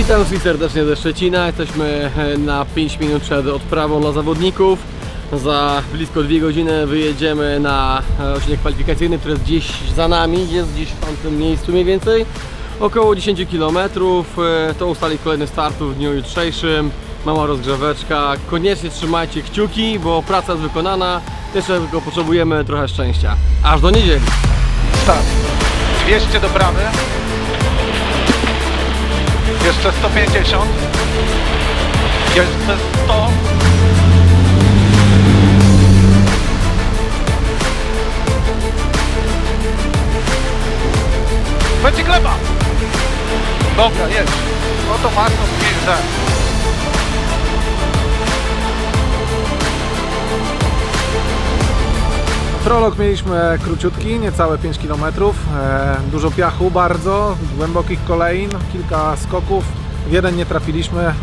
Witam wszystkich serdecznie ze Szczecina. Jesteśmy e, na 5 minut przed odprawą dla zawodników. Za blisko 2 godziny wyjedziemy na e, odcinek kwalifikacyjny, który jest gdzieś za nami, jest gdzieś w tamtym miejscu mniej więcej. Około 10 km. To ustali kolejny startów w dniu jutrzejszym. Mała rozgrzeweczka. Koniecznie trzymajcie kciuki, bo praca jest wykonana. Jeszcze tylko potrzebujemy trochę szczęścia. Aż do niedzieli. Start. 200 do bramy. Jeszcze 150. Jeszcze 100. Będzie gleba. Dobra, jest. Oto Magnus 5 Prolog mieliśmy króciutki, niecałe 5 km. E, dużo piachu bardzo, głębokich kolejn, kilka skoków. W jeden nie trafiliśmy,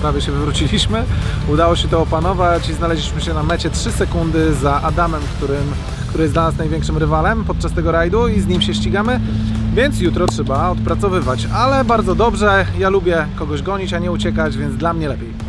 prawie się wywróciliśmy. Udało się to opanować i znaleźliśmy się na mecie 3 sekundy za Adamem, którym, który jest dla nas największym rywalem podczas tego rajdu i z nim się ścigamy. Więc jutro trzeba odpracowywać, ale bardzo dobrze. Ja lubię kogoś gonić, a nie uciekać, więc dla mnie lepiej.